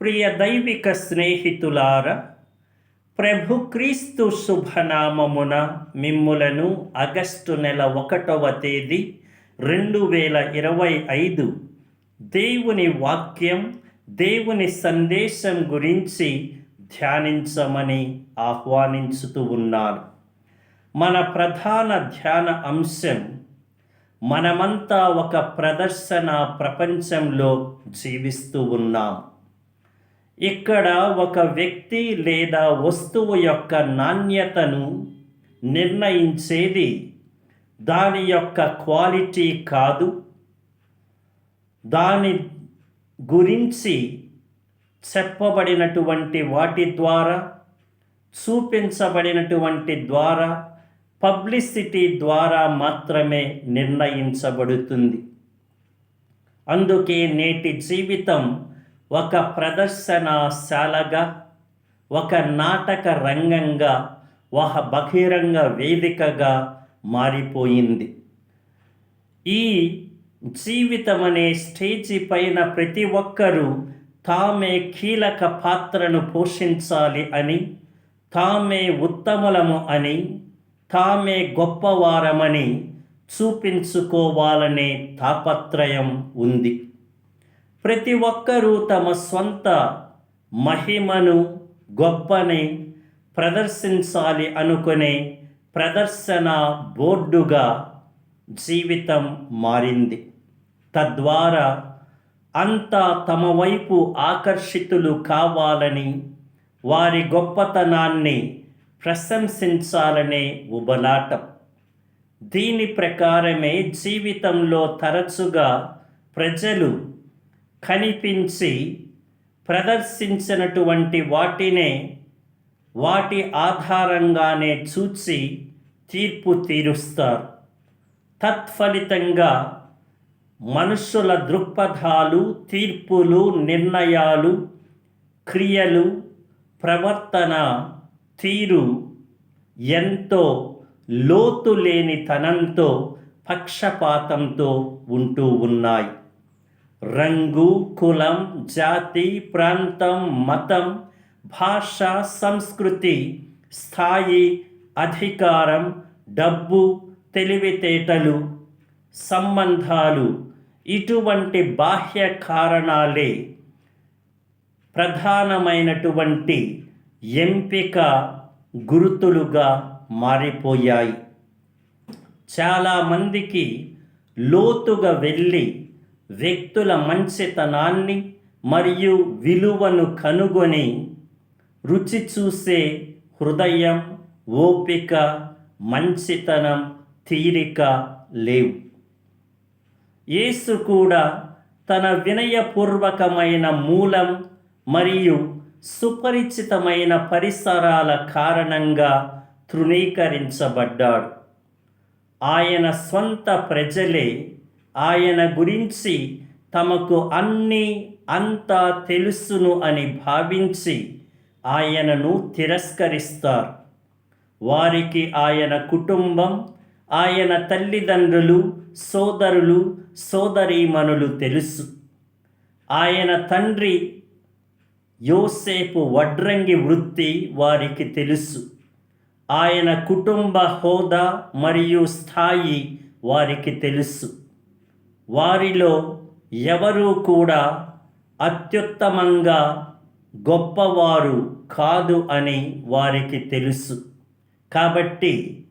ప్రియ దైవిక స్నేహితులార ప్రభు క్రీస్తు శుభనామమున మిమ్ములను ఆగస్టు నెల ఒకటవ తేదీ రెండు వేల ఇరవై ఐదు దేవుని వాక్యం దేవుని సందేశం గురించి ధ్యానించమని ఆహ్వానించుతూ ఉన్నాను మన ప్రధాన ధ్యాన అంశం మనమంతా ఒక ప్రదర్శన ప్రపంచంలో జీవిస్తూ ఉన్నాం ఇక్కడ ఒక వ్యక్తి లేదా వస్తువు యొక్క నాణ్యతను నిర్ణయించేది దాని యొక్క క్వాలిటీ కాదు. దాని గురించి చెప్పబడినటువంటి వాటి ద్వారా చూపించబడినటువంటి ద్వారా పబ్లిసిటీ ద్వారా మాత్రమే నిర్ణయించబడుతుంది. అందుకే నేటి జీవితం ఒక ప్రదర్శనశాలగా ఒక నాటక రంగంగా ఒక బహిరంగ వేదికగా మారిపోయింది. ఈ జీవితం అనే స్టేజి పైన ప్రతి ఒక్కరూ తామే కీలక పాత్రను పోషించాలి అని తామే ఉత్తములము అని తామే గొప్పవారమని చూపించుకోవాలనే తాపత్రయం ఉంది. ప్రతి ఒక్కరూ తమ సొంత మహిమను గొప్పని ప్రదర్శించాలి అనుకునే ప్రదర్శన బోర్డుగా జీవితం మారింది. తద్వారా అంతా తమ వైపు ఆకర్షితులు కావాలని వారి గొప్పతనాన్ని ప్రశంసించాలనే ఉబలాటం. దీని ప్రకారమే జీవితంలో తరచుగా ప్రజలు కనిపించి ప్రదర్శించినటువంటి వాటినే వాటి ఆధారంగానే చూచి తీర్పు తీరుస్తారు. తత్ఫలితంగా మనుషుల దృక్పథాలు తీర్పులు నిర్ణయాలు క్రియలు ప్రవర్తన తీరు ఎంతో లోతు లేని తనంతో పక్షపాతంతో ఉంటూ ఉన్నాయి. రంగు కులం జాతి ప్రాంతం మతం భాష సంస్కృతి స్థాయి అధికారం డబ్బు తెలివితేటలు సంబంధాలు ఇటువంటి బాహ్య కారణాలే ప్రధానమైనటువంటి ఎంపిక గుర్తులుగా మారిపోయాయి. చాలామందికి లోతుగా వెళ్ళి వ్యక్తుల మంచితనాన్ని మరియు విలువను కనుగొని రుచి చూసే హృదయం ఓపిక మంచితనం తీరిక లేవు. యేసు కూడా తన వినయపూర్వకమైన మూలం మరియు సుపరిచితమైన పరిసరాల కారణంగా తృణీకరించబడ్డాడు. ఆయన సొంత ప్రజలే ఆయన గురించి తమకు అన్నీ అంతా తెలుసును అని భావించి ఆయనను తిరస్కరిస్తారు. వారికి ఆయన కుటుంబం ఆయన తల్లిదండ్రులు సోదరులు సోదరీమణులు తెలుసు. ఆయన తండ్రి యోసేపు వడ్రంగి వృత్తి వారికి తెలుసు. ఆయన కుటుంబ హోదా మరియు స్థాయి వారికి తెలుసు. వారిలో ఎవరూ కూడా అత్యుత్తమంగా గొప్పవారు కాదు అని వారికి తెలుసు. కాబట్టి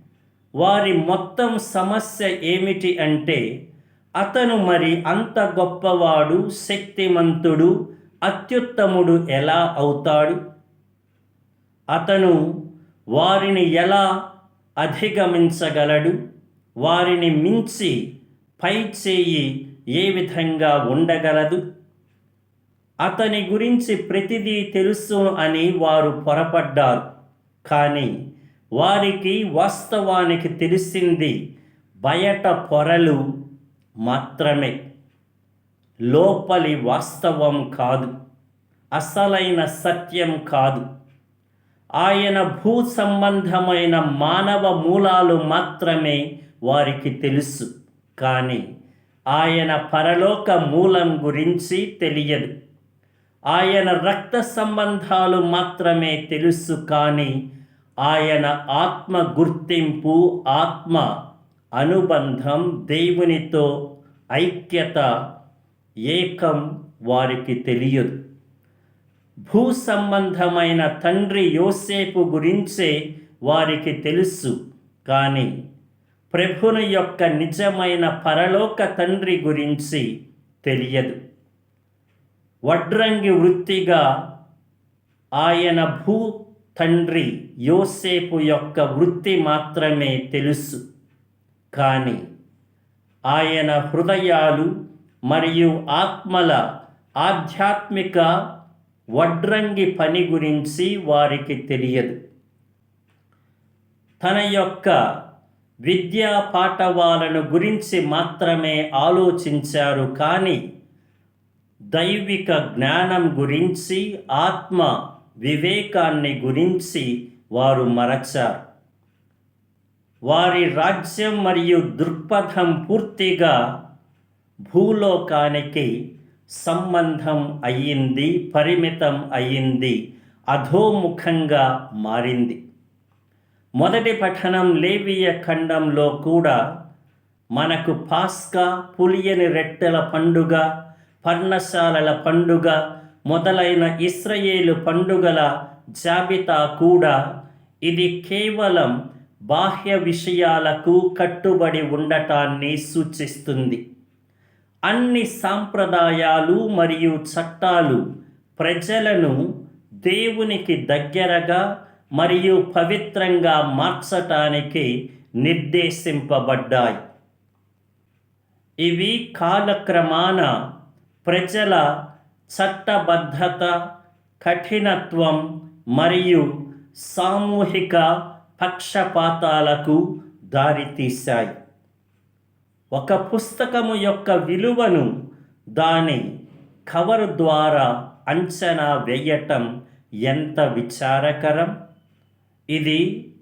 వారి మొత్తం సమస్య ఏమిటి అంటే అతను మరి అంత గొప్పవాడు శక్తిమంతుడు అత్యుత్తముడు ఎలా అవుతాడు? అతను వారిని ఎలా అధిగమించగలడు? వారిని మించి పై చేయి ఏ విధంగా ఉండగలదు? అతని గురించి ప్రతిదీ తెలుసు అని వారు పొరపడ్డారు. కానీ వారికి వాస్తవానికి తెలిసింది బయట పొరలు మాత్రమే. లోపలి వాస్తవం కాదు. అసలైన సత్యం కాదు. ఆయన భూ సంబంధమైన మానవ మూలాలు మాత్రమే వారికి తెలుసు. కానీ ఆయన పరలోక మూలం గురించి తెలియదు. ఆయన రక్త సంబంధాలు మాత్రమే తెలుసు కానీ ఆయన ఆత్మ గుర్తింపు ఆత్మ అనుబంధం దేవునితో ఐక్యత ఏకం వారికి తెలియదు. భూ సంబంధమైన తండ్రి యోసేపు గురించే వారికి తెలుసు కానీ ప్రభుని యొక్క నిజమైన పరలోక తండ్రి గురించి తెలియదు. వడ్రంగి వృత్తిగా ఆయన భూ తండ్రి యోసేపు యొక్క వృత్తి మాత్రమే తెలుసు. కానీ ఆయన హృదయాలు మరియు ఆత్మల ఆధ్యాత్మిక వడ్రంగి పని గురించి వారికి తెలియదు. తన యొక్క విద్యా పాఠవాలను గురించి మాత్రమే ఆలోచించారు కానీ దైవిక జ్ఞానం గురించి ఆత్మ వివేకాన్ని గురించి వారు మరచారు. వారి రాజ్యం మరియు దృక్పథం పూర్తిగా భూలోకానికి సంబంధం అయ్యింది పరిమితం అయ్యింది అధోముఖంగా మారింది. మొదటి పఠనం లేవియ ఖండంలో కూడా మనకు పాస్కా పులియని రెట్టెల పండుగ పర్ణశాలల పండుగ మొదలైన ఇస్రయేలు పండుగల జాబితా కూడా ఇది కేవలం బాహ్య విషయాలకు కట్టుబడి ఉండటాన్ని సూచిస్తుంది. అన్ని సాంప్రదాయాలు మరియు చట్టాలు ప్రజలను దేవునికి దగ్గరగా మరియు పవిత్రంగా మార్చటానికి నిర్దేశింపబడ్డాయి. ఇవి కాలక్రమాన ప్రజల చట్టబద్ధత కఠినత్వం మరియు సామూహిక పక్షపాతాలకు దారితీశాయి. ఒక పుస్తకము యొక్క విలువను దాని కవర్ ద్వారా అంచనా వేయటం ఎంత విచారకరం? ఇది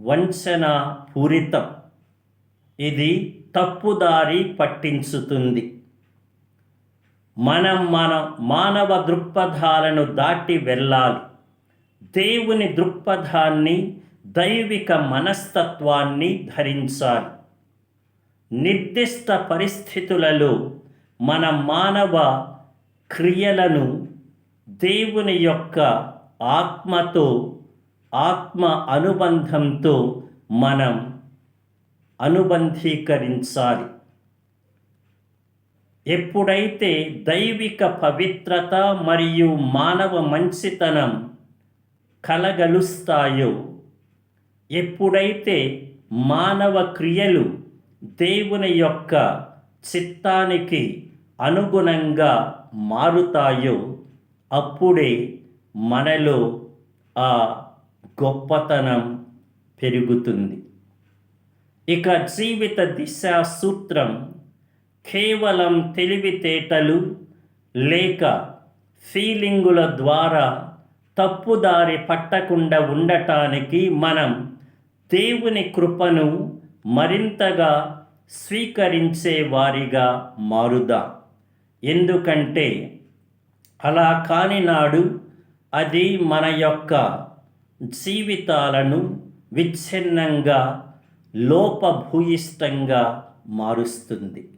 వంచన పూరితం ఇది తప్పుదారి పట్టించుతుంది. మనం మన మానవ దృక్పథాలను దాటి వెళ్ళాలి. దేవుని దృక్పథాన్ని దైవిక మనస్తత్వాన్ని ధరించాలి. నిర్దిష్ట పరిస్థితులలో మన మానవ క్రియలను దేవుని యొక్క ఆత్మతో ఆత్మ అనుబంధంతో మనం అనుబంధీకరించాలి. ఎప్పుడైతే దైవిక పవిత్రత మరియు మానవ మంచితనం కలగలుస్తాయో ఎప్పుడైతే మానవ క్రియలు దేవుని యొక్క చిత్తానికి అనుగుణంగా మారుతాయో అప్పుడే మనలో ఆ గొప్పతనం పెరుగుతుంది. ఇక జీవిత దిశా సూత్రం కేవలం తెలివితేటలు లేక ఫీలింగుల ద్వారా తప్పుదారి పట్టకుండా ఉండటానికి మనం దేవుని కృపను మరింతగా స్వీకరించే వారిగా మారుదా. ఎందుకంటే అలా కాని నాడు అది మన యొక్క జీవితాలను విచ్ఛిన్నంగా లోపభూయిష్టంగా మారుస్తుంది.